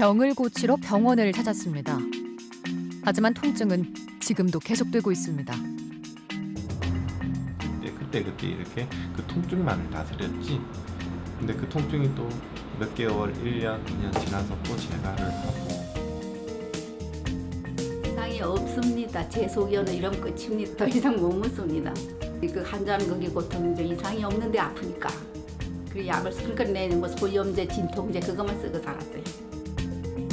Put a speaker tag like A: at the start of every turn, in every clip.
A: 병을 고치러 병원을 찾았습니다. 하지만 통증은 지금도 계속되고 있습니다.
B: 이제 그때 그때 이렇게 그 통증만 다스렸지. 근데 그 통증이 또 몇 개월, 1년, 2년 지나서 또 재발을 하고
C: 이상이 없습니다. 제 속에는 이런 끝입니다. 더 이상 못 묻습니다. 그 한자는 거기 고통 이제 이상이 없는데 아프니까. 그 약을 그러니까 내뭐 소염제, 진통제 그것만 쓰고 살았어요.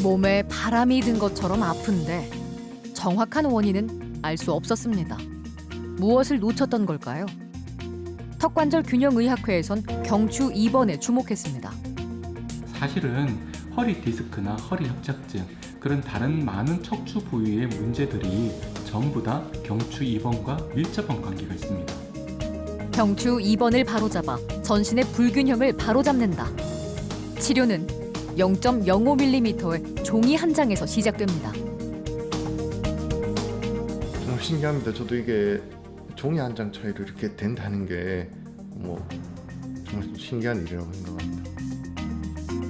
A: 몸에 바람이 든 것처럼 아픈데 정확한 원인은 알 수 없었습니다. 무엇을 놓쳤던 걸까요? 턱관절 균형의학회에선 경추 2번에 주목했습니다.
D: 사실은 허리 디스크나 허리 협착증 그런 다른 많은 척추 부위의 문제들이 전부 다 경추 2번과 밀접한 관계가 있습니다.
A: 경추 2번을 바로잡아 전신의 불균형을 바로잡는다. 치료는 0.05mm의 종이 한 장에서 시작됩니다.
E: 정말 신기합니다. 저도 이게 종이 한 장 차이로 이렇게 된다는 게 뭐 정말 좀 신기한 일이라고 생각합니다.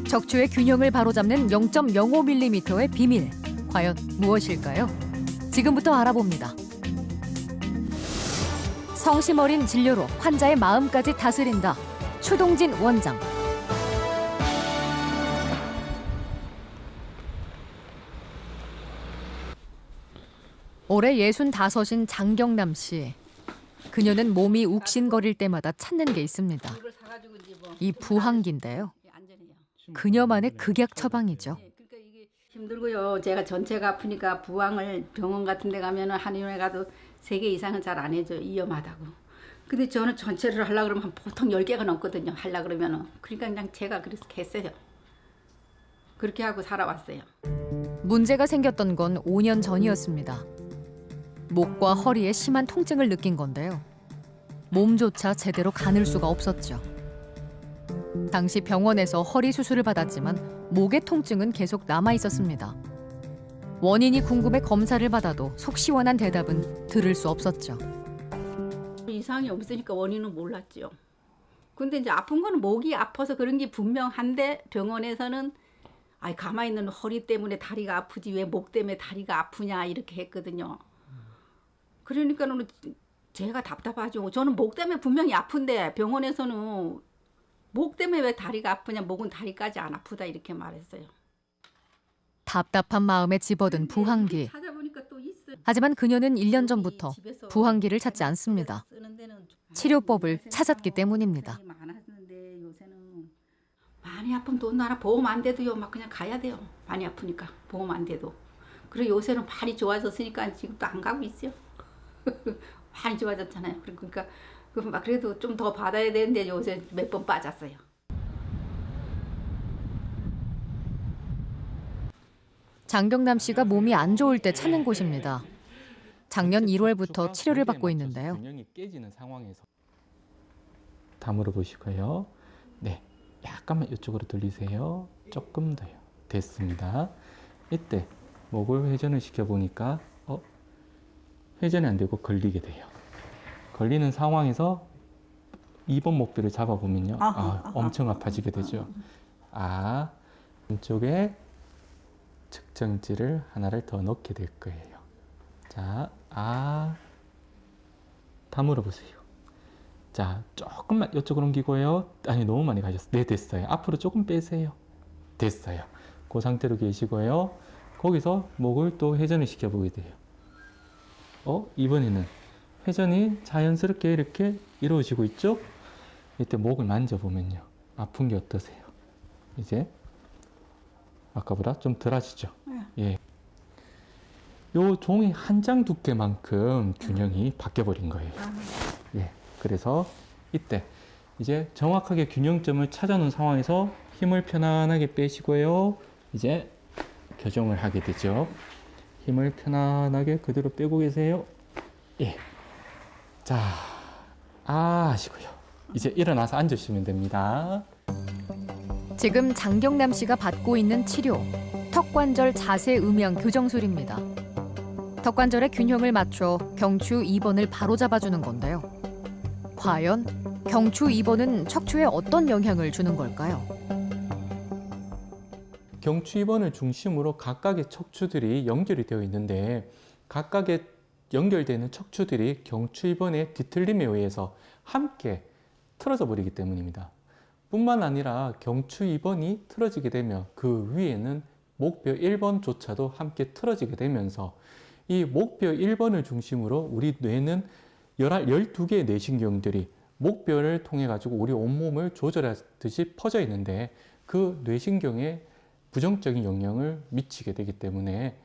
A: 척추의 균형을 바로잡는 0.05mm의 비밀. 과연 무엇일까요? 지금부터 알아봅니다. 성심 어린 진료로 환자의 마음까지 다스린다. 추동진 원장. 올해 65인 장경남 씨. 그녀는 몸이 욱신거릴 때마다 찾는 게 있습니다.
C: 이걸 사가지고 이제 뭐
A: 이 부항기인데요.
C: 안전해요.
A: 그녀만의 극약 처방이죠.
C: 그러니까 이게 힘들고요. 제가 전체가 아프니까 부항을 병원 같은 데 가면은 한의원에 가도 세 개 이상은 잘 안 해줘요. 위험하다고. 근데 저는 전체를 하려고 그러면 보통 10개가 넘거든요. 하려고 그러면은. 그러니까 그냥 제가 그래서 했어요. 그렇게 하고 살아왔어요.
A: 문제가 생겼던 건 5년 전이었습니다. 목과 허리에 심한 통증을 느낀 건데요. 몸조차 제대로 가눌 수가 없었죠. 당시 병원에서 허리 수술을 받았지만 목의 통증은 계속 남아 있었습니다. 원인이 궁금해 검사를 받아도 속 시원한 대답은 들을 수 없었죠.
C: 이상이 없으니까 원인은 몰랐죠. 근데 이제 아픈 거는 목이 아파서 그런 게 분명한데 병원에서는 아이 가만히 있는 허리 때문에 다리가 아프지 왜 목 때문에 다리가 아프냐 이렇게 했거든요. 그러니까는 제가 답답하죠. 저는 목 때문에 분명히 아픈데 병원에서는 목 때문에 왜 다리가 아프냐 목은 다리까지 안 아프다 이렇게 말했어요.
A: 답답한 마음에 집어든 부항기.
C: 찾아보니까 또 있어요.
A: 하지만 그녀는 1년 전부터
C: 집에서
A: 부항기를 찾지 않습니다.
C: 쓰는 데는 좀
A: 치료법을 찾았기 때문입니다.
C: 많았는데 요새는 많이 아프면 돈 나라 보험 안 돼도요 막 그냥 가야 돼요 많이 아프니까 보험 안 돼도 그리고 요새는 많이 좋아졌으니까 지금 또안 가고 있어요 많이 좋아졌잖아요 그러니까 그막 그래도 좀 더 받아야 되는데 요새 몇 번 빠졌어요
A: 장경남 씨가 몸이 안 좋을 때 찾는 곳입니다. 작년 1월부터 치료를 받고 있는데요.
D: 균형이 깨지는 상황에서 다 물어 보시고요. 네, 약간만 이쪽으로 돌리세요. 조금 더요. 됐습니다. 이때 목을 회전을 시켜 보니까 어 회전이 안 되고 걸리게 돼요. 걸리는 상황에서 2번 목뼈를 잡아 보면요, 아, 엄청 아파지게 되죠. 아, 왼쪽에 측정지를 하나를 더 넣게 될 거예요. 자, 아, 다 물어 보세요. 자, 조금만 이쪽으로 옮기고요. 아니, 너무 많이 가셨어요. 네, 됐어요. 앞으로 조금 빼세요. 됐어요. 그 상태로 계시고요. 거기서 목을 또 회전을 시켜보게 돼요. 어, 이번에는 회전이 자연스럽게 이렇게 이루어지고 있죠? 이때 목을 만져보면요. 아픈 게 어떠세요? 이제 아까보다 좀 덜하시죠? 예. 요 종이 한 장 두께만큼 균형이 바뀌어버린 거예요. 예. 그래서 이때 이제 정확하게 균형점을 찾아놓은 상황에서 힘을 편안하게 빼시고요. 이제 교정을 하게 되죠. 힘을 편안하게 그대로 빼고 계세요. 예. 자, 아 하시고요. 이제 일어나서 앉으시면 됩니다.
A: 지금 장경남 씨가 받고 있는 치료 턱관절 자세 음영 교정술입니다. 턱관절의 균형을 맞춰 경추 2번을 바로잡아주는 건데요. 과연 경추 2번은 척추에 어떤 영향을 주는 걸까요?
D: 경추 2번을 중심으로 각각의 척추들이 연결이 되어 있는데 각각의 연결되는 척추들이 경추 2번의 뒤틀림에 의해서 함께 틀어져 버리기 때문입니다. 뿐만 아니라 경추 2번이 틀어지게 되면 그 위에는 목뼈 1번조차도 함께 틀어지게 되면서 이 목뼈 1번을 중심으로 우리 뇌는 12개의 뇌신경들이 목뼈를 통해 가지고 우리 온몸을 조절하듯이 퍼져 있는데 그 뇌신경에 부정적인 영향을 미치게 되기 때문에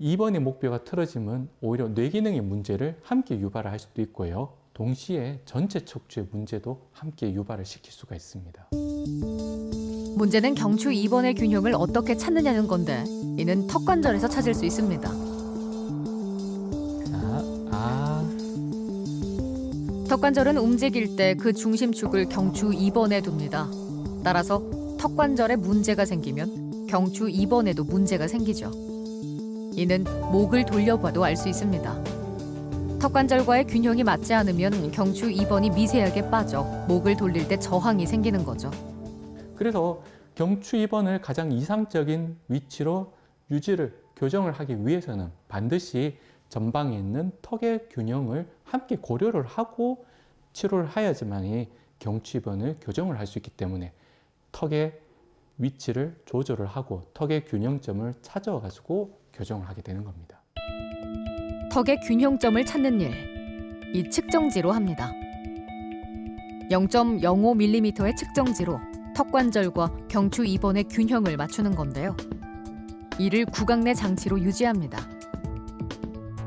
D: 2번의 목뼈가 틀어지면 오히려 뇌 기능의 문제를 함께 유발을 할 수도 있고요. 동시에 전체 척추의 문제도 함께 유발을 시킬 수가 있습니다.
A: 문제는 경추 2번의 균형을 어떻게 찾느냐는 건데 이는 턱 관절에서 찾을 수 있습니다.
D: 자, 아,
A: 턱 관절은 움직일 때 그 중심축을 경추 2번에 둡니다. 따라서 턱 관절에 문제가 생기면 경추 2번에도 문제가 생기죠. 이는 목을 돌려봐도 알 수 있습니다. 턱 관절과의 균형이 맞지 않으면 경추 2번이 미세하게 빠져 목을 돌릴 때 저항이 생기는 거죠.
D: 그래서 경추 2번을 가장 이상적인 위치로 유지를 교정을 하기 위해서는 반드시 전방에 있는 턱의 균형을 함께 고려를 하고 치료를 해야지만이 경추 2번을 교정을 할 수 있기 때문에 턱의 위치를 조절을 하고 턱의 균형점을 찾아 가지고 교정을 하게 되는 겁니다.
A: 턱의 균형점을 찾는 일. 이 측정지로 합니다. 0.05mm의 측정지로 턱 관절과 경추 2번의 균형을 맞추는 건데요. 이를 구강 내 장치로 유지합니다.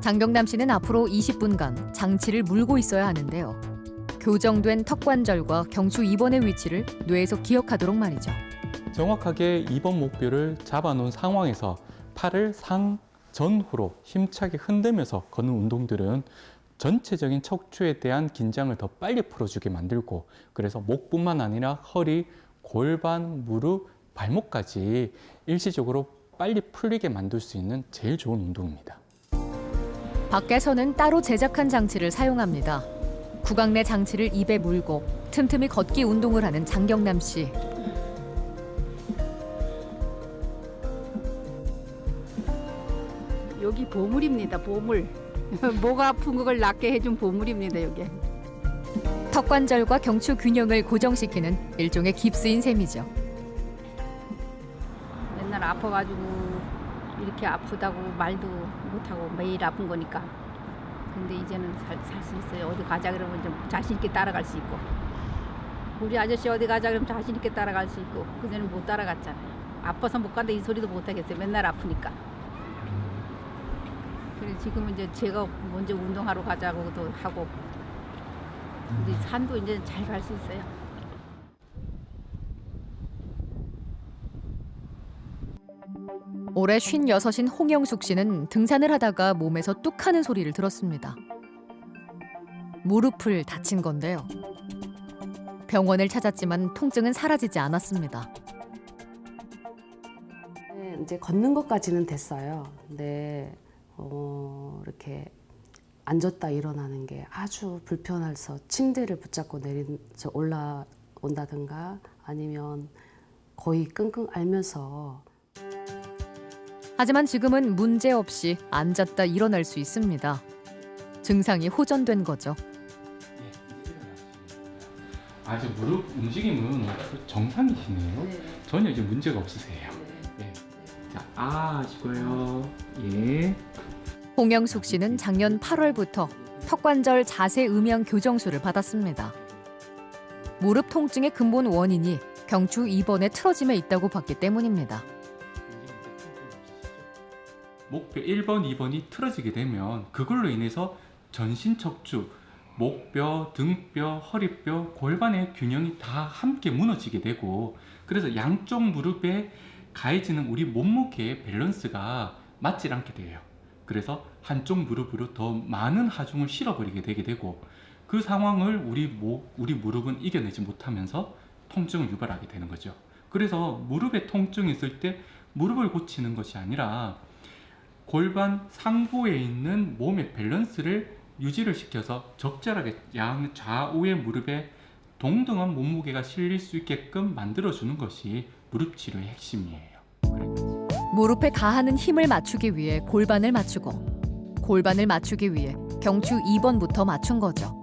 A: 장경남 씨는 앞으로 20분간 장치를 물고 있어야 하는데요. 교정된 턱관절과 경추 2번의 위치를 뇌에서 기억하도록 말이죠.
D: 정확하게 2번 목표를 잡아놓은 상황에서 팔을 상 전후로 힘차게 흔들면서 걷는 운동들은 전체적인 척추에 대한 긴장을 더 빨리 풀어주게 만들고 그래서 목뿐만 아니라 허리, 골반, 무릎, 발목까지 일시적으로 빨리 풀리게 만들 수 있는 제일 좋은 운동입니다.
A: 밖에서는 따로 제작한 장치를 사용합니다. 구강 내 장치를 입에 물고 틈틈이 걷기 운동을 하는 장경남 씨.
C: 여기 보물입니다. 보물. 목 아픈 걸 낫게 해준 보물입니다. 여기.
A: 턱 관절과 경추 균형을 고정시키는 일종의 깁스인 셈이죠.
C: 맨날 아파가지고 이렇게 아프다고 말도 못하고 매일 아픈 거니까. 근데 이제는 살 수 있어요. 어디 가자 그러면 좀 자신 있게 따라갈 수 있고. 우리 아저씨 어디 가자 그러면 자신 있게 따라갈 수 있고 그전에는 못 따라갔잖아요. 아파서 못 간다 이 소리도 못 하겠어요. 맨날 아프니까. 그래 지금은 이제 제가 먼저 운동하러 가자고도 하고. 근데 산도 이제 잘 갈 수 있어요.
A: 올해 56인 홍영숙 씨는 등산을 하다가 몸에서 뚝 하는 소리를 들었습니다. 무릎을 다친 건데요. 병원을 찾았지만 통증은 사라지지 않았습니다.
F: 네, 이제 걷는 것까지는 됐어요. 근데 어, 이렇게 앉았다 일어나는 게 아주 불편해서 침대를 붙잡고 내린 저 올라온다든가 아니면 거의 끙끙 앓면서
A: 하지만 지금은 문제 없이 앉았다 일어날 수 있습니다. 증상이 호전된 거죠.
D: 아주 무릎 움직임은 정상이시네요. 전혀 이제 문제가 없으세요. 예. 자, 아 하시고요. 예.
A: 홍영숙 씨는 작년 8월부터 턱관절 자세 음영 교정술을 받았습니다. 무릎 통증의 근본 원인이 경추 2번의 틀어짐에 있다고 봤기 때문입니다.
D: 목뼈 1번, 2번이 틀어지게 되면 그걸로 인해서 전신 척추, 목뼈, 등뼈, 허리뼈, 골반의 균형이 다 함께 무너지게 되고 그래서 양쪽 무릎에 가해지는 우리 몸무게의 밸런스가 맞질 않게 돼요. 그래서 한쪽 무릎으로 더 많은 하중을 실어버리게 되게 되고 그 상황을 우리 목, 우리 무릎은 이겨내지 못하면서 통증을 유발하게 되는 거죠. 그래서 무릎에 통증이 있을 때 무릎을 고치는 것이 아니라 골반 상부에 있는 몸의 밸런스를 유지를 시켜서 적절하게 양 좌우의 무릎에 동등한 몸무게가 실릴 수 있게끔 만들어주는 것이 무릎 치료의 핵심이에요.
A: 무릎에 가하는 힘을 맞추기 위해 골반을 맞추고 골반을 맞추기 위해 경추 2번부터 맞춘 거죠.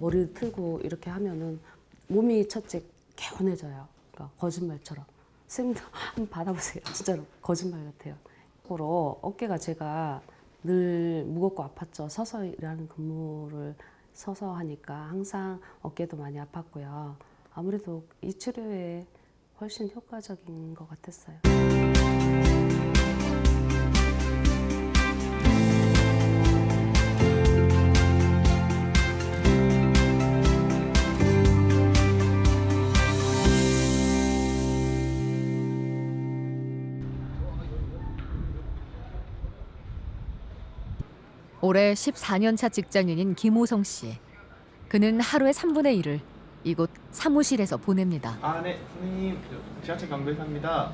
F: 머리를 틀고 이렇게 하면은 몸이 첫째 개운해져요. 그러니까 거짓말처럼. 쌤도 한번 받아보세요. 진짜로 거짓말 같아요. 거꾸로 어깨가 제가 늘 무겁고 아팠죠. 서서 일하는 근무를 서서 하니까 항상 어깨도 많이 아팠고요. 아무래도 이 치료에 훨씬 효과적인 것 같았어요.
A: 올해 14년 차 직장인인 김호성 씨. 그는 하루의 3분의 1을 이곳 사무실에서 보냅니다.
B: 아, 네, 선생님. 저 지하철 강도사입니다.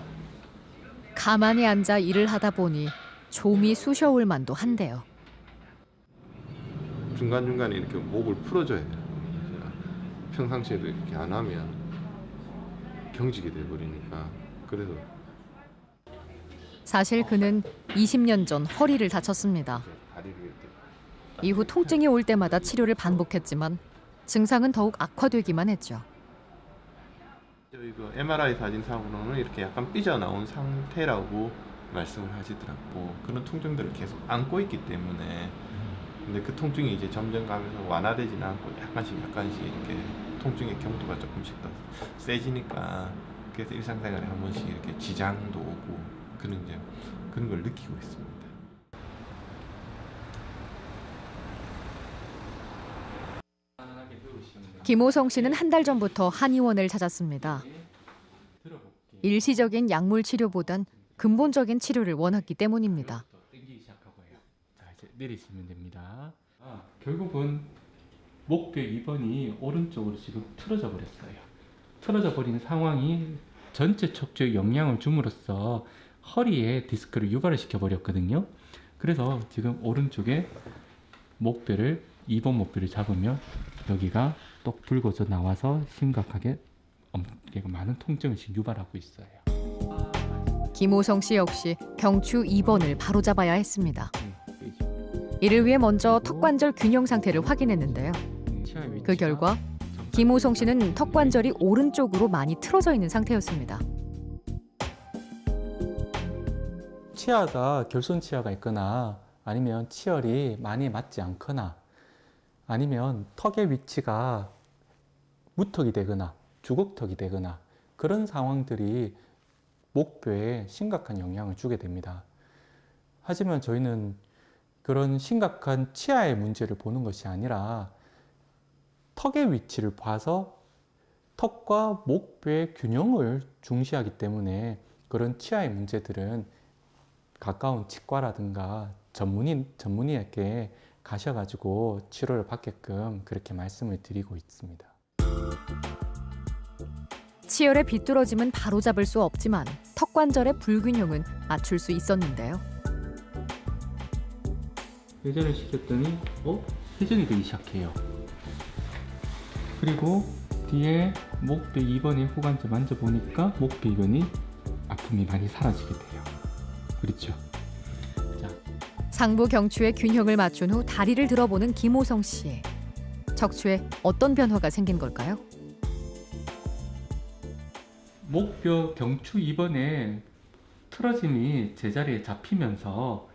A: 가만히 앉아 일을 하다 보니 좀이 쑤셔올 만도 한데요.
B: 중간중간에 이렇게 목을 풀어줘야 돼요. 평상시에도 이렇게 안 하면 경직이 돼버리니까. 그래서
A: 사실 그는 20년 전 허리를 다쳤습니다. 이후 통증이 올 때마다 치료를 반복했지만 증상은 더욱 악화되기만 했죠.
B: 저희 그 MRI 사진상으로는 이렇게 약간 삐져나온 상태라고 말씀을 하시더라고. 그런 통증들을 계속 안고 있기 때문에. 근데 그 통증이 이제 점점 가면서 완화되지는 않고 약간씩 약간씩 이렇게 통증의 경도가 조금씩 더 세지니까 그래서 일상생활에 한 번씩 이렇게 지장도 오고 그런 이제 그런 걸 느끼고 있습니다.
A: 김호성 씨는 한 달 전부터 한의원을 찾았습니다. 일시적인 약물 치료보단 근본적인 치료를 원했기 때문입니다.
D: 자 이제 내리시면 됩니다. 아, 결국은 목뼈 2번이 오른쪽으로 지금 틀어져 버렸어요. 틀어져 버린 상황이 전체 척추에 영향을 줌으로써 허리에 디스크를 유발을 시켜 버렸거든요. 그래서 지금 오른쪽에 목뼈를 2번 목뼈를 잡으면 여기가 똑 붉어져 나와서 심각하게 엄- 많은 통증을 지금 유발하고 있어요.
A: 김호성 씨 역시 경추 2번을 바로잡아야 했습니다.
D: 음,
A: 이를 위해 먼저 턱관절 균형 상태를 확인했는데요. 그 결과 김호성 씨는 턱관절이 오른쪽으로 많이 틀어져 있는 상태였습니다.
D: 치아가 결손 치아가 있거나 아니면 치열이 많이 맞지 않거나 아니면 턱의 위치가 무턱이 되거나 주걱턱이 되거나 그런 상황들이 목뼈에 심각한 영향을 주게 됩니다. 하지만 저희는 그런 심각한 치아의 문제를 보는 것이 아니라 턱의 위치를 봐서 턱과 목뼈의 균형을 중시하기 때문에 그런 치아의 문제들은 가까운 치과라든가 전문의 전문의에게 가셔가지고 치료를 받게끔 그렇게 말씀을 드리고 있습니다.
A: 치열의 비뚤어짐은 바로잡을 수 없지만 턱 관절의 불균형은 맞출 수 있었는데요.
D: 회전을 시켰더니 어 회전이 되기 시작해요. 그리고 뒤에 목뼈 2번의 후관절 만져보니까 목뼈 2번이 아픔이 많이 사라지게 돼요. 그렇죠? 자,
A: 상부 경추의 균형을 맞춘 후 다리를 들어보는 김호성 씨. 척추에 어떤 변화가 생긴 걸까요?
D: 목뼈 경추 2번에 틀어짐이 제자리에 잡히면서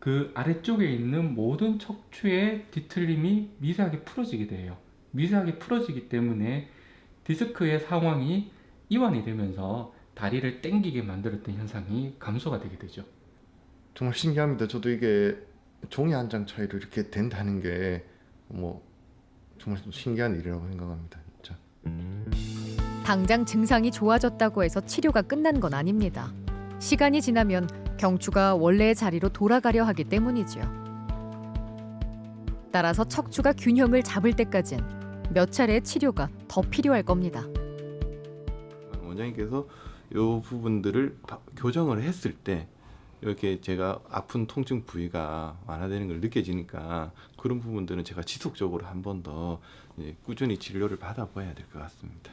D: 그 아래쪽에 있는 모든 척추의 뒤틀림이 미세하게 풀어지게 돼요. 미세하게 풀어지기 때문에 디스크의 상황이 이완이 되면서 다리를 당기게 만들었던 현상이 감소가 되게 되죠.
E: 정말 신기합니다. 저도 이게 종이 한 장 차이로 이렇게 된다는 게 뭐 정말 좀 신기한 일이라고 생각합니다. 진짜.
A: 당장 증상이 좋아졌다고 해서 치료가 끝난 건 아닙니다. 시간이 지나면 경추가 원래의 자리로 돌아가려 하기 때문이지요. 따라서 척추가 균형을 잡을 때까진 몇 차례의 치료가 더 필요할 겁니다.
B: 원장님께서 이 부분들을 바- 교정을 했을 때 이렇게 제가 아픈 통증 부위가 완화되는 걸 느껴지니까 그런 부분들은 제가 지속적으로 한 번 더 꾸준히 진료를 받아봐야 될 것 같습니다.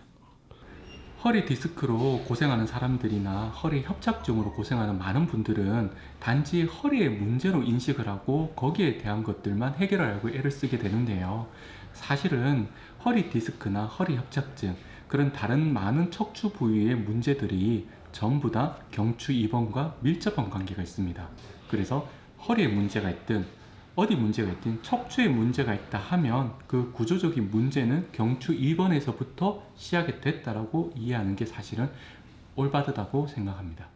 D: 허리 디스크로 고생하는 사람들이나 허리 협착증으로 고생하는 많은 분들은 단지 허리의 문제로 인식을 하고 거기에 대한 것들만 해결하려고 애를 쓰게 되는데요. 사실은 허리 디스크나 허리 협착증 그런 다른 많은 척추 부위의 문제들이 전부 다 경추 입원과 밀접한 관계가 있습니다. 그래서 허리에 문제가 있든 어디 문제가 있든 척추에 문제가 있다 하면 그 구조적인 문제는 경추 입원에서부터 시작이 됐다라고 이해하는 게 사실은 올바르다고 생각합니다.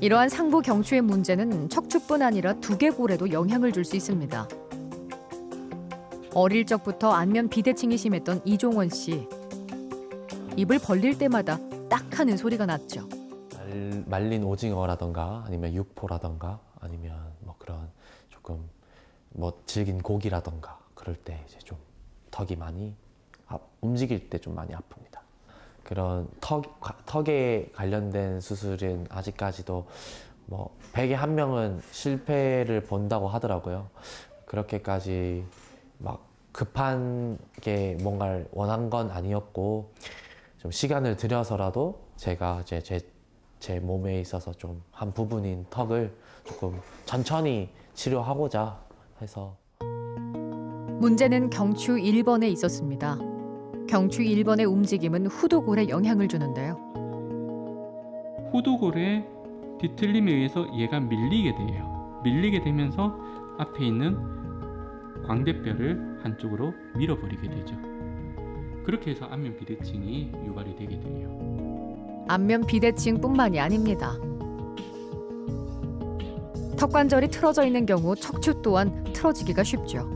A: 이러한 상부 경추의 문제는 척추뿐 아니라 두개골에도 영향을 줄 수 있습니다. 어릴 적부터 안면 비대칭이 심했던 이종원 씨. 입을 벌릴 때마다 딱 하는 소리가 났죠.
G: 말, 말린 오징어라던가 아니면 육포라던가 아니면 뭐 그런 조금 뭐 질긴 고기라던가 그럴 때 이제 좀 턱이 많이 아- 움직일 때 좀 많이 아픕니다. 그런 턱 과- 턱에 관련된 수술은 아직까지도 뭐 100에 한 명은 실패를 본다고 하더라고요. 그렇게까지 막 급한 게 뭔가를 원한 건 아니었고 좀 시간을 들여서라도 제가 이제 제, 제 몸에 있어서 좀 한 부분인 턱을 조금 천천히 치료하고자 해서
A: 문제는 경추 1번에 있었습니다. 경추 1번의 움직임은 후두골에 영향을 주는데요.
D: 후두골의 뒤틀림에 의해서 얘가 밀리게 돼요. 밀리게 되면서 앞에 있는 광대뼈를 한쪽으로 밀어버리게 되죠. 그렇게 해서 안면 비대칭이 유발이 되게 돼요.
A: 안면 비대칭뿐만이 아닙니다. 턱 관절이 틀어져 있는 경우 척추 또한 틀어지기가 쉽죠.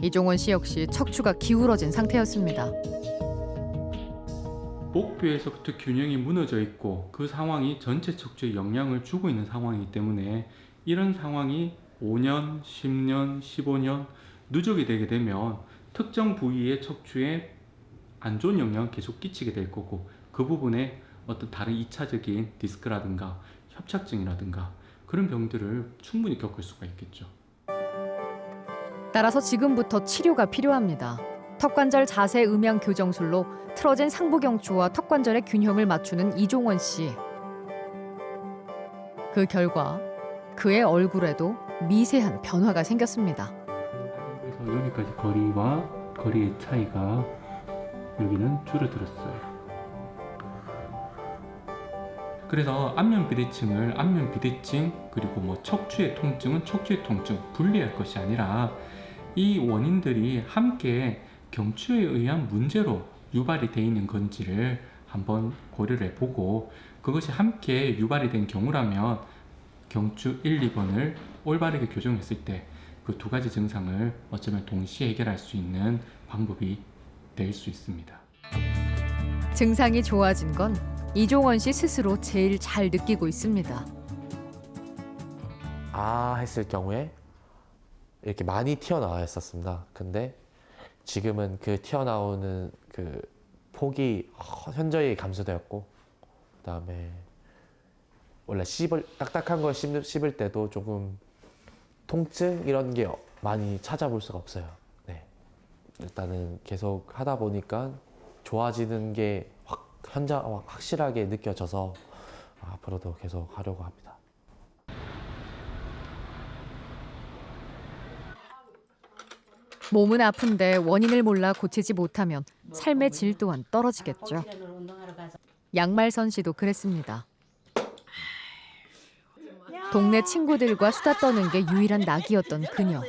A: 이종원 씨 역시 척추가 기울어진 상태였습니다.
D: 목뼈에서부터 균형이 무너져 있고 그 상황이 전체 척추에 영향을 주고 있는 상황이기 때문에 이런 상황이 5년, 10년, 15년 누적이 되게 되면 특정 부위의 척추에 안 좋은 영향을 계속 끼치게 될 거고 그 부분에 어떤 다른 2차적인 디스크라든가 협착증이라든가 그런 병들을 충분히 겪을 수가 있겠죠.
A: 따라서 지금부터 치료가 필요합니다. 턱관절 자세 음양 교정술로 틀어진 상부 경추와 턱관절의 균형을 맞추는 이종원 씨. 그 결과 그의 얼굴에도 미세한 변화가 생겼습니다.
D: 그래서 여기까지 거리와 거리의 차이가 여기는 줄어들었어요. 그래서 안면 비대칭을 안면 비대칭 그리고 뭐 척추의 통증은 척추의 통증 분리할 것이 아니라 이 원인들이 함께 경추에 의한 문제로 유발이 되어 있는 건지를 한번 고려를 해보고 그것이 함께 유발이 된 경우라면 경추 1, 2번을 올바르게 교정했을 때 그 두 가지 증상을 어쩌면 동시에 해결할 수 있는 방법이 될 수 있습니다.
A: 증상이 좋아진 건 이종원 씨 스스로 제일 잘 느끼고 있습니다.
G: 아 했을 경우에 이렇게 많이 튀어나와 있었습니다. 근데 지금은 그 튀어나오는 그 폭이 현저히 감소되었고 그다음에 원래 씹을 딱딱한 걸 씹, 씹을 때도 조금 통증 이런 게 많이 찾아볼 수가 없어요. 네. 일단은 계속 하다 보니까 좋아지는 게 확, 현장 확실하게 느껴져서 앞으로도 계속 하려고 합니다.
A: 몸은 아픈데 원인을 몰라 고치지 못하면 삶의 질 또한 떨어지겠죠. 양말선 씨도 그랬습니다. 동네 친구들과 수다 떠는 게 유일한 낙이었던 그녀.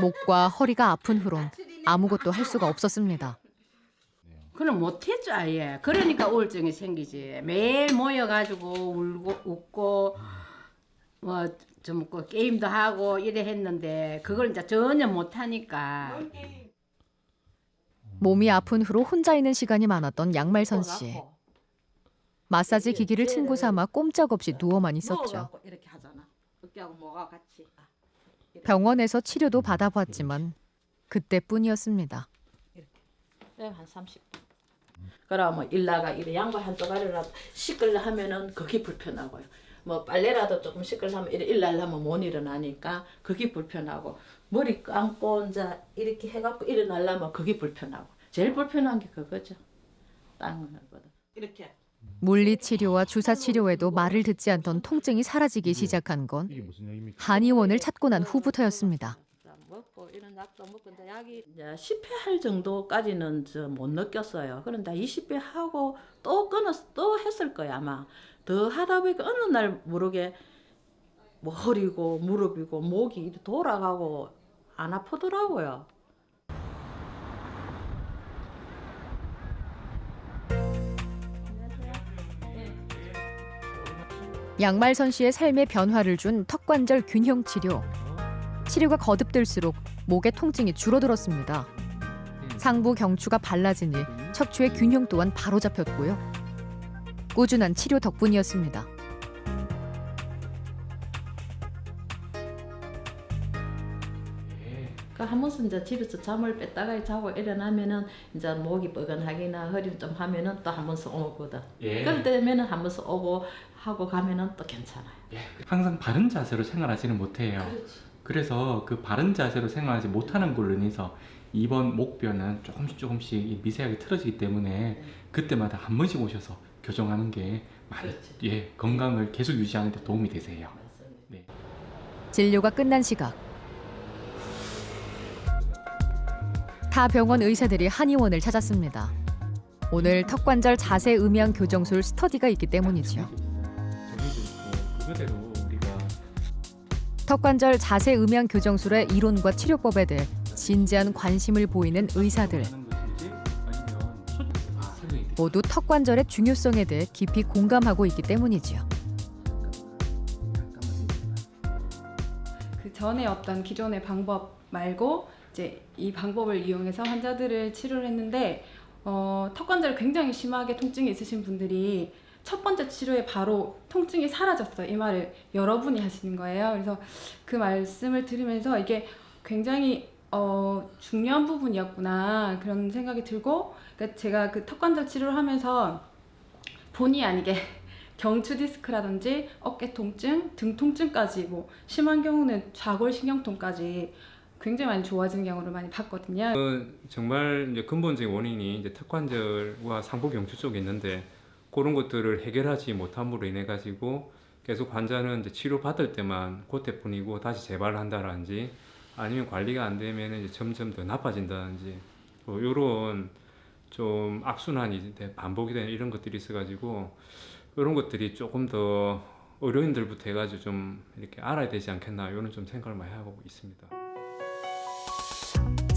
A: 목과 허리가 아픈 후론 아무것도 할 수가 없었습니다.
H: 그는 못했죠 아예. 그러니까 우울증이 생기지. 매일 모여가지고 울고 웃고 뭐좀 그 게임도 하고 이래 했는데 그걸 이제 전혀 못하니까
A: 몸이 아픈 후로 혼자 있는 시간이 많았던 양말선 씨. 마사지 기기를 친구 삼아 꼼짝없이 누워만 있었죠.
H: 누워갖고 이렇게 하잖아. 어깨하고 뭐가 같이.
A: 병원에서 치료도 받아봤지만 그때뿐이었습니다.
H: 한 30분. 그럼 뭐 일나가 이래 양말 한 조가리라도 씻으려 하면은 그게 불편하고요. 뭐 빨래라도 조금 씻으려 하면 이래 일날라면 못 일어나니까 그게 불편하고 머리 감고 이제 이렇게 해갖고 일어나려면 그게 불편하고 제일 불편한 게 그거죠. 딴 거보다.
I: 이렇게
A: 물리 치료와 주사 치료에도 말을 듣지 않던 통증이 사라지기 시작한 건 한의원을 찾고 난 후부터였습니다.
I: 먹고 이런 약도 먹고 약이 이제 10회 할 정도까지는 저 못 느꼈어요. 그런데 20회 하고 또 끊었 또 했을 거야 아마. 더 하다 보니까 어느 날 모르게 뭐 허리고 무릎이고 목이 이렇게 돌아가고 안 아프더라고요.
A: 양말선 씨의 삶의 변화를 준 턱관절 균형 치료. 치료가 거듭될수록 목의 통증이 줄어들었습니다. 상부 경추가 발라지니 척추의 균형 또한 바로 잡혔고요. 꾸준한 치료 덕분이었습니다.
I: 그한 번씩 이제 집에서 잠을 뺐다가 자고 일어나면은 이제 목이 뻐근하기나 허리 좀 하면은 또한 번씩 오거든.
D: 예.
I: 그럴 때면은 한 번씩 오고 하고 가면은 또 괜찮아요.
D: 항상 바른 자세로 생활하지는 못해요. 그래서 그 바른 자세로 생활하지 못하는 걸로 인해서 이번 목뼈는 조금씩 조금씩 미세하게 틀어지기 때문에 그때마다 한 번씩 오셔서 교정하는 게 많이
I: 그렇지.
D: 예, 건강을 계속 유지하는 데 도움이 되세요.
A: 진료가 끝난 시각. 타 병원 의사들이 한의원을 찾았습니다. 오늘 턱관절 자세 음향 교정술 스터디가 있기
D: 우리가
A: 턱관절 자세 음향 교정술의 이론과 치료법에 대해 진지한 관심을 보이는 의사들. 모두 턱관절의 중요성에 대해 깊이 공감하고 있기 때문이지요.
J: 그 전에 어떤 기존의 방법 말고 이제 이 방법을 이용해서 환자들을 치료를 했는데 어, 턱관절 굉장히 심하게 통증이 있으신 분들이 첫 번째 치료에 바로 통증이 사라졌어요. 이 말을 여러분이 하시는 거예요. 그래서 그 말씀을 들으면서 이게 굉장히 어, 중요한 부분이었구나 그런 생각이 들고 그러니까 제가 그 턱관절 치료를 하면서 본의 아니게 경추 디스크라든지 어깨 통증, 등 통증까지 뭐 심한 경우는 좌골 신경통까지 굉장히 많이 좋아지는 경우를 많이 봤거든요.
K: 정말 이제 근본적인 원인이 이제 턱관절과 상부 경추 쪽에 있는데 그런 것들을 해결하지 못함으로 인해 가지고 계속 환자는 이제 치료 받을 때만 그때뿐이고 다시 재발을 한다든지 아니면 관리가 안 되면 이제 점점 더 나빠진다든지 뭐 이런 좀 악순환이 돼- 반복이 되는 이런 것들이 있어가지고 이런 것들이 조금 더 의료인들부터 해가지고 좀 이렇게 알아야 되지 않겠나 이런 좀 생각을 많이 하고 있습니다.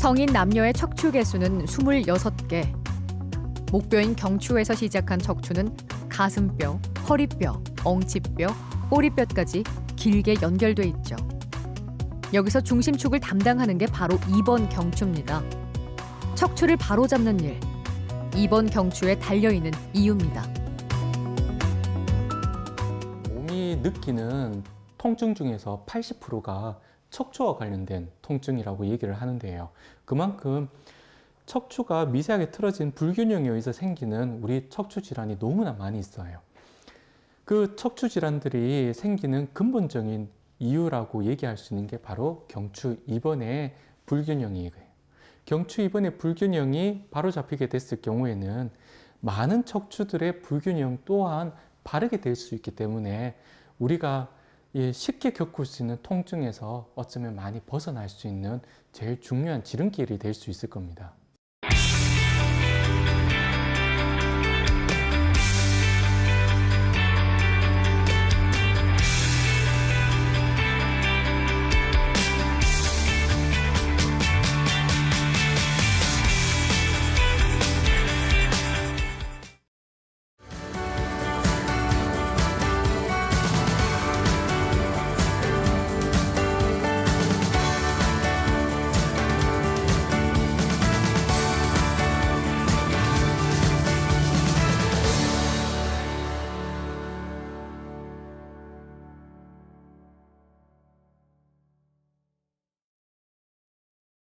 A: 성인 남녀의 척추 개수는 26개. 목뼈인 경추에서 시작한 척추는 가슴뼈, 허리뼈, 엉치뼈, 꼬리뼈까지 길게 연결돼 있죠. 여기서 중심축을 담당하는 게 바로 2번 경추입니다. 척추를 바로 잡는 일, 2번 경추에 달려 있는 이유입니다.
D: 몸이 느끼는 통증 중에서 80%가 척추와 관련된 통증이라고 얘기를 하는데요. 그만큼 척추가 미세하게 틀어진 불균형에 의해서 생기는 우리 척추 질환이 너무나 많이 있어요. 그 척추 질환들이 생기는 근본적인 이유라고 얘기할 수 있는 게 바로 경추 2번의 불균형이에요. 경추 2번의 불균형이 바로 잡히게 됐을 경우에는 많은 척추들의 불균형 또한 바르게 될 수 있기 때문에 우리가 예, 쉽게 겪을 수 있는 통증에서 어쩌면 많이 벗어날 수 있는 제일 중요한 지름길이 될 수 있을 겁니다.